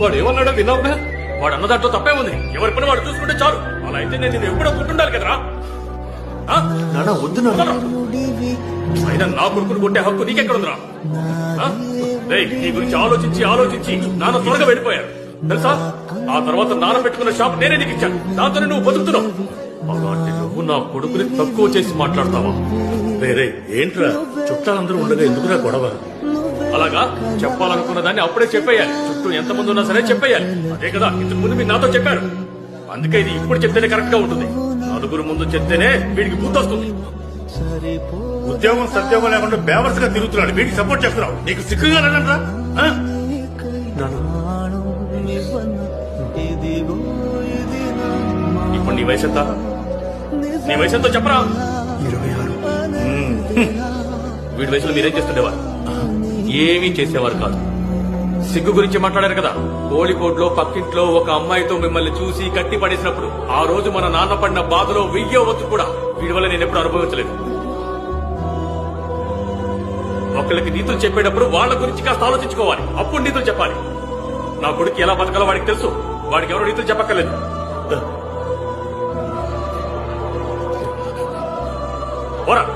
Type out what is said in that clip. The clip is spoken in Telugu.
వాడు ఏమన్నాడో విన్నావుగా వాడు అన్న దాంట్లో తప్పే ఉంది. ఎవరి పని వాడు చూసుకుంటే చాలు. అలా అయితే నేను ఎప్పుడో పుట్టుండాలి కదరా? ఆ? నాన్న వద్దు. అయినా నా కొడుకును కొట్టే హక్కు నీకెక్కడుందిరా? నీ గురించి ఆలోచించి ఆలోచించి నాన్న త్వరగా వెళ్ళిపోయారు. తెలుసా? ఆ తర్వాత నాన్న పెట్టుకున్న షాప్ నేనే నీకు ఇచ్చాను దాంతోనే నువ్వు బతుకుతున్నావు. అలాంటి నువ్వు నా కొడుకుని తక్కువ చేసి మాట్లాడతావా? వేరే ఏంట్రా? చుట్టాలందరూ ఉండగా ఎందుకురా గొడవ? అలాగా? చెప్పాలనుకున్న దాన్ని అప్పుడే చెప్పేయాలి. చుట్టూ ఎంతమంది ఉన్నా సరే చెప్పేయాలి. అదే కదా ఇంతకు ముందు మీరు నాతో చెప్పారు. అందుకే ఇది ఇప్పుడు చెప్తేనే కరెక్ట్గా ఉంటుంది. నలుగురు ముందు చెప్తేనే వీడికి వస్తుంది ఉద్యోగం సద్యోగం లేకుండా బేవర్స్గా తిరుగుతున్నాడు. వీడికి సపోర్ట్ చేస్తున్నావు. నీకు సిక్కుగా లేదంట్రా? ఇప్పుడు నీ వయసు ఎంత? నీ వయసు ఎంతో చెప్పరా? ఇరవై ఆరు. వీడి వయసులో మీరేం చేస్తుండేవారు? ఏమీ చేసేవారు కాదు. సిగ్గు గురించి మాట్లాడారు కదా. కోళికోట్లో పక్కింట్లో ఒక అమ్మాయితో మిమ్మల్ని చూసి కట్టి పడేసినప్పుడు ఆ రోజు మన నాన్న పడిన బాధలో వెయ్యో వద్దు కూడా వీడి వల్ల నేను ఎప్పుడు అనుభవించలేదు. ఒకళ్ళకి నీతులు చెప్పేటప్పుడు వాళ్ళ గురించి కాస్త ఆలోచించుకోవాలి. అప్పుడు నీతులు చెప్పాలి. నా కొడుకు ఎలా బతకాలో వాడికి తెలుసు. వాడికి ఎవరో నీతులు చెప్పక్కర్లేదు. போறான்